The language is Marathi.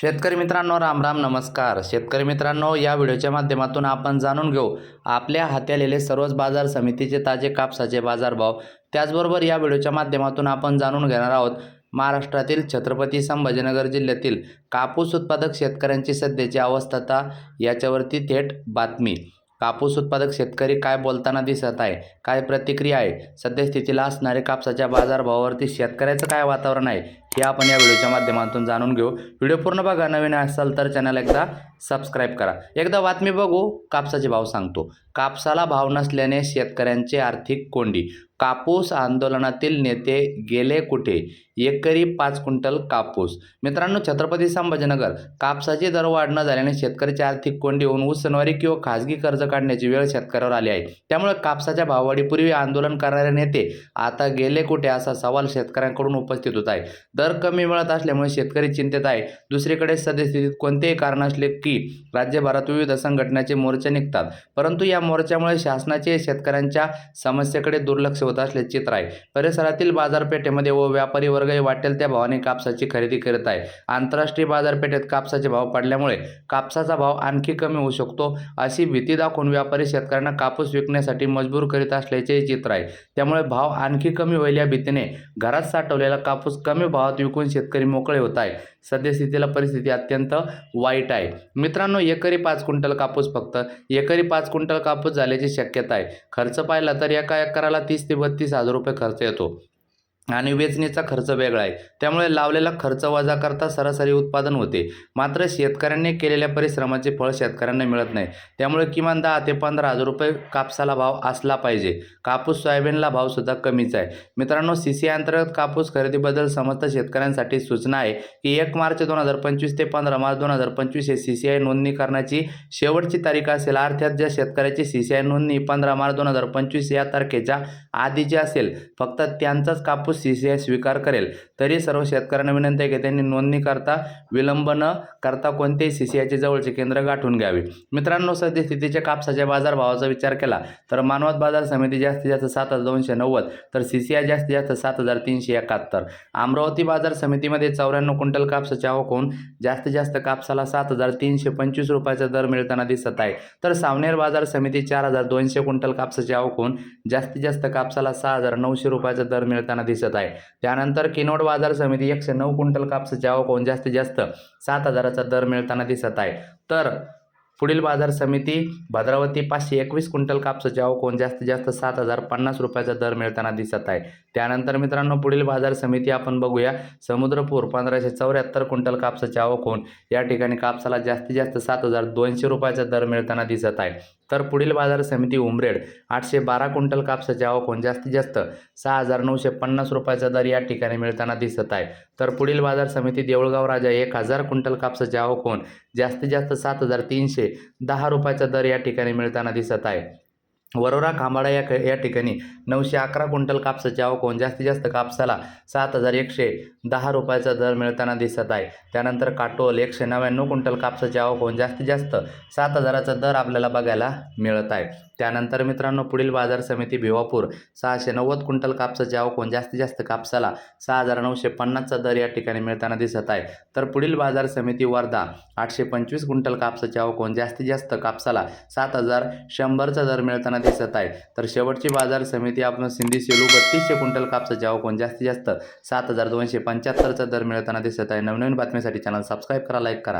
शेतकरी मित्रांनो राम राम नमस्कार. शेतकरी मित्रांनो या व्हिडिओच्या माध्यमातून आपण जाणून घेऊ आपल्या हाती आलेले सर्वच बाजार समितीचे ताजे कापसाचे बाजारभाव त्याचबरोबर या व्हिडिओच्या माध्यमातून आपण जाणून घेणार आहोत महाराष्ट्रातील छत्रपती संभाजीनगर जिल्ह्यातील कापूस उत्पादक शेतकऱ्यांची सध्याची अवस्था याच्यावरती थेट बातमी. कापूस उत्पादक शेतकरी काय बोलताना दिसत आहे? काय प्रतिक्रिया आहे? सद्यस्थितीला असणारे कापसाच्या बाजारभावावरती शेतकऱ्याचं काय वातावरण आहे? हे आपण या व्हिडिओच्या माध्यमातून जाणून घेऊ. व्हिडिओ पूर्ण बघा नवीन असाल तर चॅनल एकदा सबस्क्राईब करा. एकदा बातमी बघू कापसाचे भाव सांगतो. कापसाला भाव नसल्याने शेतकऱ्यांचे आर्थिक कोंडी. कापूस आंदोलनातील नेते गेले कुठे? एकरी पाच क्विंटल कापूस. मित्रांनो छत्रपती संभाजीनगर कापसाचे दर वाढणं झाल्याने शेतकऱ्याची आर्थिक कोंडी होऊन ऊसनवारी किंवा खाजगी कर्ज काढण्याची वेळ शेतकऱ्यावर आली आहे. त्यामुळे कापसाच्या भाववाढीपूर्वी आंदोलन करणारे नेते आता गेले कुठे असा सवाल शेतकऱ्यांकडून उपस्थित होत आहे. दर कमी मिळत असल्यामुळे शेतकरी चिंतेत आहे. दुसरीकडे सद्यस्थितीत कोणतेही कारण असले की राज्यभरात विविध संघटनाचे मोर्चे निघतात. परंतु या मोर्चामुळे शासनाचे शेतकऱ्यांच्या समस्येकडे दुर्लक्ष होत असल्याचे चित्र आहे. परिसरातील बाजारपेठेमध्ये व व्यापारी वर्ग वर्गही वाटेल त्या भावाने कापसाची खरेदी करत आहे. आंतरराष्ट्रीय बाजारपेठेत कापसाचे भाव पडल्यामुळे कापसाचा भाव आणखी कमी होऊ शकतो अशी भीती दाखवून व्यापारी शेतकऱ्यांना कापूस विकण्यासाठी मजबूर करीत असल्याचे चित्र आहे. त्यामुळे भाव आणखी कमी होईल या भीतीने घरात साठवलेला कापूस कमी भावात विकून शेतकरी मोकळे होत आहे सद्यस्थितीला परिस्थिती अत्यंत वाईट आहे. मित्रांनो एकरी पाच क्विंटल कापूस फक्त एकरी पाच क्विंटल कापूस झाल्याची शक्यता आहे. खर्च पाहिला तर एका एकराला तीस ते बत्तीस हजार रुपये खर्च येतो. आणि वेचणीचा खर्च वेगळा आहे. त्यामुळे लावलेला खर्च वजा करता सरासरी उत्पादन होते. मात्र शेतकऱ्यांनी केलेल्या परिश्रमाचे फळ शेतकऱ्यांना मिळत नाही. त्यामुळे किमान दहा ते पंधरा हजार रुपये कापसाला भाव असला पाहिजे. कापूस सोयाबीनला भावसुद्धा कमीच आहे. मित्रांनो सी सी अंतर्गत कापूस खरेदीबद्दल समस्त शेतकऱ्यांसाठी सूचना आहे की एक मार्च दोन हजार पंचवीस ते पंधरा मार्च दोन हजार पंचवीस हे सी सी आय नोंदणी करण्याची शेवटची तारीख असेल. अर्थात ज्या शेतकऱ्याची सी सी आय नोंदणी पंधरा मार्च दोन हजार पंचवीस या तारखेच्या आधीची असेल फक्त त्यांचाच कापूस सी सी आय स्वीकार करेल. तरी सर्व शेतकऱ्यांना विनंती आहे की त्यांनी नोंदणी करता विलंब न करता कोणतेही सी सी आयचे जवळचे केंद्र गाठून घ्यावे. मित्रांनो सद्यस्थितीच्या कापसाच्या बाजारभावाचा विचार केला तर मानवत बाजार समिती जास्तीत जास्त सात हजार दोनशे नव्वद तर सी सी आय जास्तीत जास्त सात हजार तीनशे एकाहत्तर. अमरावती बाजार समितीमध्ये चौऱ्याण्णव क्विंटल कापसाची आवक होऊन जास्तीत जास्त कापसाला सात हजार तीनशे पंचवीस रुपयाचा दर मिळताना दिसत आहे. तर सावनेर बाजार समिती चार हजार दोनशे क्विंटल कापसाची आवक होऊन जास्तीत जास्त कापसाला सहा हजार नऊशे रुपयाचा दर मिळताना दिसत आहे. त्यानंतर किनोड बाजार समिती एकशे नऊ क्विंटल कापसाची आवक होऊन जास्तीत जास्त सात हजाराचा दर मिळताना दिसत आहे. तर पुढील बाजार समिती भद्रावती पाचशे एकवीस क्विंटल कापसाची आवक होऊन जास्तीत जास्त सात हजार पन्नास रुपयाचा दर मिळताना दिसत आहे. त्यानंतर मित्रांनो पुढील बाजार समिती आपण बघूया. समुद्रपूर पंधराशे चौऱ्याहत्तर क्विंटल कापसाची आवक होऊन या ठिकाणी कापसाला जास्तीत जास्त सात हजार दोनशे रुपयाचा दर मिळताना दिसत आहे. तर पुढील बाजार समिती उमरेड. आठशे बारा क्विंटल कापसाची आवक जास्तीत जास्त सहा हजार नऊशे पन्नास रुपयाचा दर या ठिकाणी मिळताना दिसत आहे. तर पुढील बाजार समिती देऊळगाव राजा एक हजार क्विंटल कापसाची आवक होऊन जास्तीत जास्त सात हजार तीनशे दहा रुपयाचा दर या ठिकाणी मिळताना दिसत आहे. वरोरा खांबाडा या या ठिकाणी नऊशे अकरा क्विंटल कापसाची आवक होऊन जास्तीत जास्त कापसाला सात हजार एकशे दहा रुपयाचा दर मिळताना दिसत आहे. त्यानंतर काटोल एकशे नव्याण्णव क्विंटल कापसाची आवक होऊन जास्तीत जास्त सात हजाराचा दर आपल्याला बघायला मिळत आहे. त्यानंतर मित्रांनो पुढील बाजार समिती भिवापूर सहाशे नव्वद क्विंटल कापसाची आवक होऊन जास्तीत जास्त कापसाला सहा हजार नऊशे पन्नासचा दर या ठिकाणी मिळताना दिसत आहे. तर पुढील बाजार समिती वर्धा आठशे पंचवीस क्विंटल कापसाची आवक होऊन जास्तीत जास्त कापसाला सात हजार शंभरचा दर मिळताना दिसत आहे तर शेवटची बाजार समिती आपण सिंधी सेलू बत्तीसशे क्विंटल कापसाच्या आवक जास्तीत जास्त सात हजार दोनशे पंच्याहत्तरचा दर मिळताना दिसत आहे. नवनवीन बातमीसाठी चॅनल सबस्क्राईब करा लाईक करा.